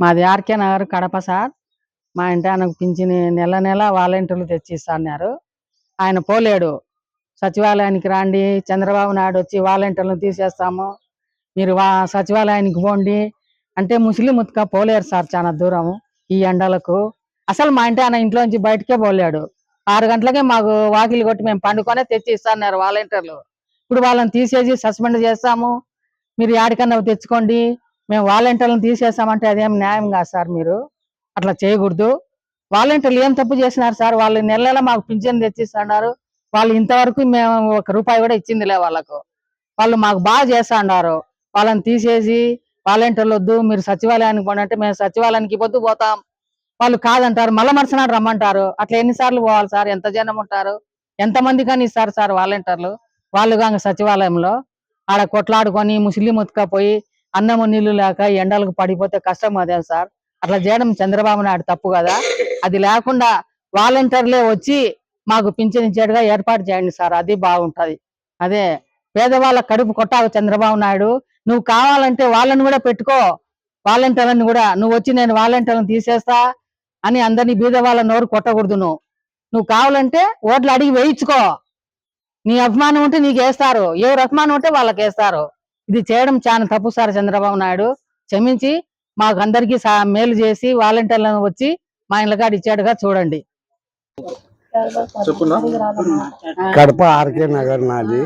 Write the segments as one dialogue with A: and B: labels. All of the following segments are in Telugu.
A: మాది ఆర్కే నగర్ కడప సార్. మా ఇంటి ఆయనకు పింఛని నెల నెల వాలంటీర్లు తెచ్చి ఇస్తున్నారు ఆయన పోలేడు. సచివాలయానికి రండి చంద్రబాబు నాయుడు వచ్చి వాలంటీర్లను తీసేస్తాము. మీరు వా సచివాలయానికి పోండి. అంటే ముస్లిం ఉత్క పోలేరు సార్ చాలా దూరం ఈ ఎండలకు. అసలు మా ఇంటి ఆయన ఇంట్లోంచి బయటకే పోలేడు. ఆరు గంటలకే మాకు వాకిలి కొట్టి మేము పండుకొనే తెచ్చి ఇస్తున్నారు వాలంటీర్లు. ఇప్పుడు వాళ్ళని తీసేసి సస్పెండ్ చేస్తాము. మీరు యాడికన్నా తెచ్చుకోండి. మేము వాలంటీర్లను తీసేసామంటే అదేం న్యాయం కాదు సార్ మీరు. అట్లా చేయకూడదు. వాలంటీర్లు ఏం తప్పు చేసినారు సార్? వాళ్ళు నెల నెల మాకు పింఛన్ తెచ్చిస్తున్నారు. వాళ్ళు ఇంతవరకు మేము ఒక రూపాయి కూడా ఇచ్చిందిలే వాళ్ళకు. వాళ్ళు మాకు బాగా చేస్తున్నారు. వాళ్ళని తీసేసి వాలంటీర్లు వద్దు మీరు సచివాలయానికి పోండి అంటే మేము సచివాలయానికి పొద్దు పోతాం. వాళ్ళు కాదంటారు మళ్ళీ మరుసనాడు రమ్మంటారు. అట్లా ఎన్నిసార్లు పోవాలి సార్? ఎంత జనం ఉంటారు? ఎంత మంది కానీ ఇస్తారు సార్ వాలంటీర్లు? వాళ్ళు కాక సచివాలయంలో ఆడ కొట్లాడుకొని ముస్లిం ఉతకపోయి అన్నము నీళ్ళు లేక ఎండలకు పడిపోతే కష్టం అదే సార్. అట్లా చేయడం చంద్రబాబు నాయుడు తప్పు కదా. అది లేకుండా వాలంటీర్లే వచ్చి మాకు పింఛన్ ఇచ్చేట్టుగా ఏర్పాటు చేయండి సార్. అది బాగుంటది. అదే పేదవాళ్ళ కడుపు కొట్టావు చంద్రబాబు నాయుడు. నువ్వు కావాలంటే వాళ్ళని కూడా పెట్టుకో. వాలంటీర్లను కూడా. నువ్వు వచ్చి నేను వాలంటీర్లను తీసేస్తా అని అందరినీ బీద వాళ్ళ నోరు కొట్టకూడదు నువ్వు. నువ్వు కావాలంటే ఓట్లు అడిగి వేయించుకో. నీ అభిమానం ఉంటే నీకు వేస్తారు. ఎవరు అభిమానం ఉంటే వాళ్ళకి వేస్తారు ఇది చేయడం చాలా తప్పు సార్ చంద్రబాబు నాయుడు. క్షమించి మాకు అందరికీ మేలు చేసి వాలంటీర్లను వచ్చి మా ఇళ్ళకాడ ఇచ్చాడుగా చూడండి.
B: కడప ఆర్కే నగర్ నాది.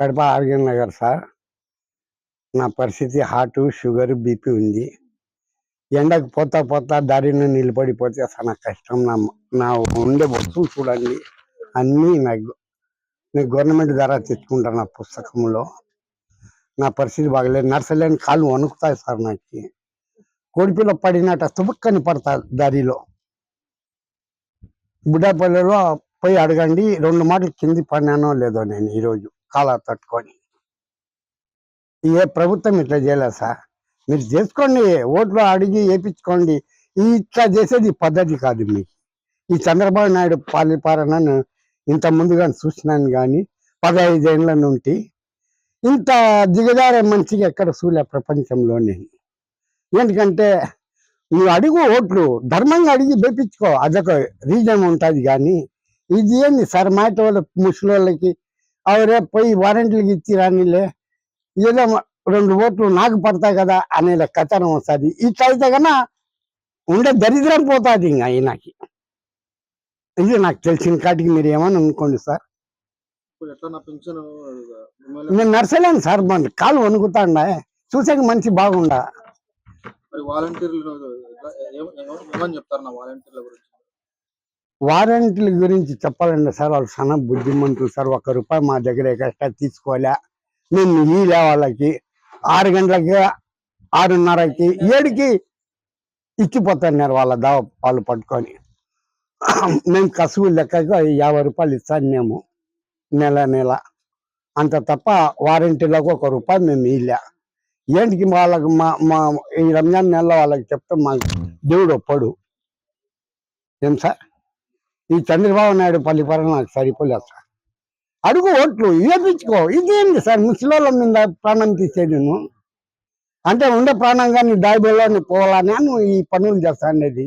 B: Kadapa R K Nagar sir. నా పరిస్థితి హార్ట్ షుగర్ బీపీ ఉంది. ఎండకు పోతా పోతా దారిని నిలబడిపోతే చాలా కష్టం. నా నా ఉండే వస్తువులు చూడండి. అన్నీ నాకు నేను గవర్నమెంట్ ద్వారా తెచ్చుకుంటాను నా పుస్తకంలో. నా పరిస్థితి బాగలేదు. నర్సలేని కాళ్ళు వణుకుతాయి సార్ నాకు. కోడిపిల్ల పడినట్ట తుబుక్కని పడతారు దారిలో. బుడ్డాపల్లిలో పోయి అడగండి రెండు మాటలు కింది పడినానో లేదో నేను ఈరోజు కాలా తట్టుకొని. ఏ ప్రభుత్వం ఇట్లా చేయలేదు సార్. మీరు చేసుకోండి ఓట్లు అడిగి వేయించుకోండి ఇట్లా చేసేది పద్ధతి కాదు మీకు. ఈ చంద్రబాబు నాయుడు పాలిపాలనను ఇంత ముందుగా చూసినాను కానీ పదహైదేళ్ళ నుండి ఇంత దిగజారే మనిషికి ఎక్కడ చూలే ప్రపంచంలో నేను. ఎందుకంటే నువ్వు అడుగు ఓట్లు ధర్మంగా అడిగి వేపించుకో అదొక రీజన్ ఉంటుంది కానీ ఇది ఏంది సార్ మాట వాళ్ళ ముసలి వాళ్ళకి అవరే పోయి వారంటీలకు ఇచ్చి రానిలే. ఏదో రెండు ఓట్లు నాకు పడతాయి కదా అనే కథనం వస్తుంది. ఇట్లా అయితే కన్నా ఉండే దరిద్రం పోతుంది ఇంకా ఈయనకి ఇది నాకు తెలిసిన కాటికి మీరు ఏమని అనుకోండి సార్. నేను నర్సలేను సార్ మన కాలు వణుకుతాండా. చూసాక మనిషి బాగుండా. వారంటీల గురించి చెప్పాలండి సార్ వాళ్ళు చాలా బుద్ధిమంతులు సార్. ఒక్క రూపాయి మా దగ్గర ఎక్స్ట్రా తీసుకోలే మేము ఇయ్యలే వాళ్ళకి ఆరు గంటలకి ఆరున్నరకి ఏడుకి ఇచ్చిపోతున్నారు వాళ్ళ దా వాళ్ళు పట్టుకొని. మేము కసువు లెక్కగా యాభై రూపాయలు ఇస్తాను మేము నెల నెల. అంత తప్ప వారంటీలకు ఒక రూపాయి మేము ఇలా ఏంటికి వాళ్ళకి మా మా ఈ రంజాన్ నెలలో వాళ్ళకి చెప్తే మాకు దేవుడు ఒప్పడు. ఏం సార్? ఈ చంద్రబాబు నాయుడు పల్లిపరం నాకు సరిపోలేదు సార్. అడుగు ఓట్లు వేపించుకో ఇదేంటి సార్? ముసలిళ్ళ మీద ప్రాణం తీసేది నువ్వు అంటే ఉండే ప్రాణం కానీ దాయిబోలో పోవాలని నువ్వు ఈ పనులు చేస్తా అనేది